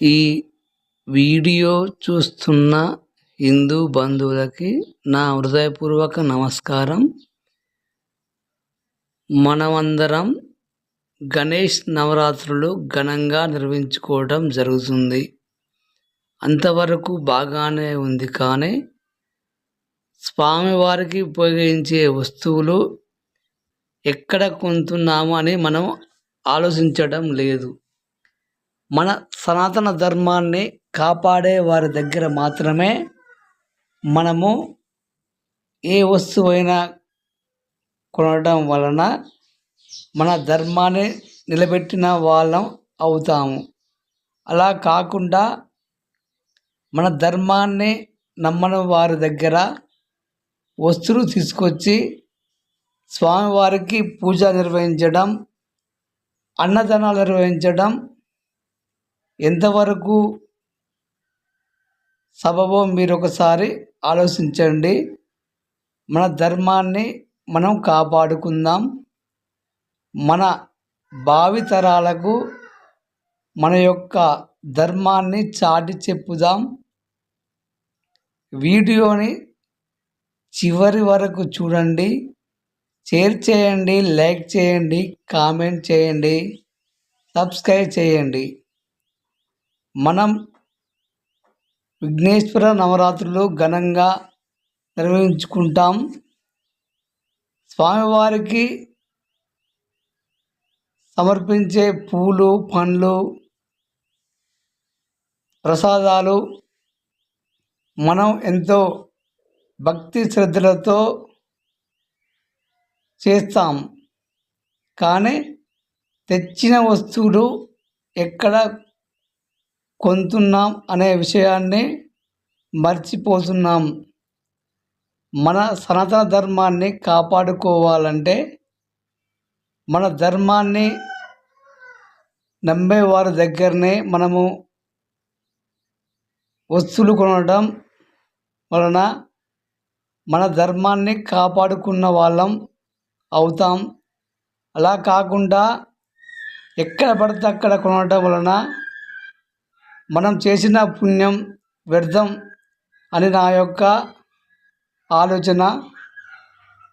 ఈ వీడియో చూస్తున్న హిందూ బంధువులకి నా హృదయపూర్వక నమస్కారం. మనమందరం గణేష్ నవరాత్రులు ఘనంగా నిర్వహించుకోవడం జరుగుతుంది. అంతవరకు బాగానే ఉంది కానీ స్వామివారికి ఉపయోగించే వస్తువులు ఎక్కడ కొంటున్నాము అని మనం ఆలోచించడం లేదు. మన సనాతన ధర్మాన్ని కాపాడే వారి దగ్గర మాత్రమే మనము ఏ వస్తువైనా కొనడం వలన మన ధర్మాన్ని నిలబెట్టిన వాళ్ళం అవుతాము. అలా కాకుండా మన ధర్మాన్ని నమ్మని వారి దగ్గర వస్తువులు తీసుకొచ్చి స్వామివారికి పూజ నిర్వహించడం అన్నదానాలు నిర్వహించడం ఎంతవరకు సబబో మీరు ఒకసారి ఆలోచించండి. మన ధర్మాన్ని మనం కాపాడుకుందాం. మన భావితరాలకు మన యొక్క ధర్మాన్ని చాటి చెప్పుదాం. వీడియోని చివరి వరకు చూడండి. షేర్ చేయండి లైక్ చేయండి కామెంట్ చేయండి సబ్స్క్రైబ్ చేయండి. మనం విఘ్నేశ్వర నవరాత్రులు ఘనంగా నిర్వహించుకుంటాం. స్వామివారికి సమర్పించే పూలు పండ్లు ప్రసాదాలు మనం ఎంతో భక్తి శ్రద్ధలతో చేస్తాం. కానీ తెచ్చిన వస్తువులు ఎక్కడ కొంటున్నాం అనే విషయాన్ని మర్చిపోతున్నాం. మన సనాతన ధర్మాన్ని కాపాడుకోవాలంటే మన ధర్మాన్ని నమ్మేవారి దగ్గరనే మనము వస్తువులు కొనడం వలన మన ధర్మాన్ని కాపాడుకున్న వాళ్ళం అవుతాం. అలా కాకుండా ఎక్కడ పడితే అక్కడ కొనడం వలన మనం చేసిన పుణ్యం వ్యర్థం అని నా యొక్క ఆలోచన.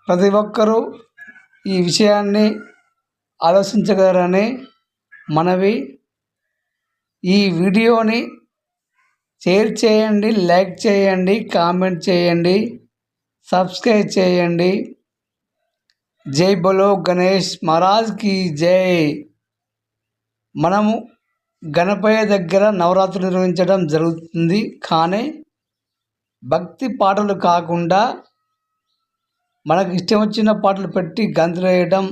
ప్రతి ఒక్కరూ ఈ విషయాన్ని ఆలోచించగలరని మనవి. ఈ వీడియోని షేర్ చేయండి లైక్ చేయండి కామెంట్ చేయండి సబ్స్క్రైబ్ చేయండి. జై బలో గణేష్ మహారాజ్కి జై. మనము గణపయ్య దగ్గర నవరాత్రులు నిర్వహించడం జరుగుతుంది. కానీ భక్తి పాటలు కాకుండా మనకు ఇష్టం వచ్చిన పాటలు పెట్టి గంతులేయడం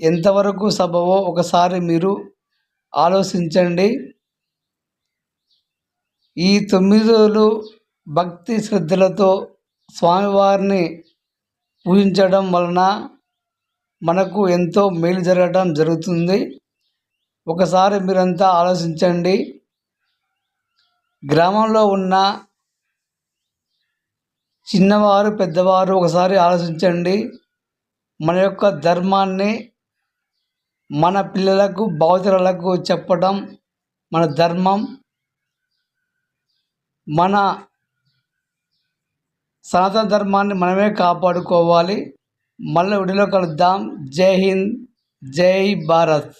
ఎంతవరకు సబవో ఒకసారి మీరు ఆలోచించండి. ఈ తొమ్మిది రోజులు భక్తి శ్రద్ధలతో స్వామివారిని పూజించడం వలన మనకు ఎంతో మేలు జరగడం జరుగుతుంది. ఒకసారి మీరంతా ఆలోచించండి. గ్రామంలో ఉన్న చిన్నవారు పెద్దవారు ఒకసారి ఆలోచించండి. మన యొక్క ధర్మాన్ని మన పిల్లలకు భావితరాలకు చెప్పడం మన ధర్మం. మన సనాతన ధర్మాన్ని మనమే కాపాడుకోవాలి. మళ్ళీ విడిలో కలుద్దాం. జై హింద్ జై భారత్.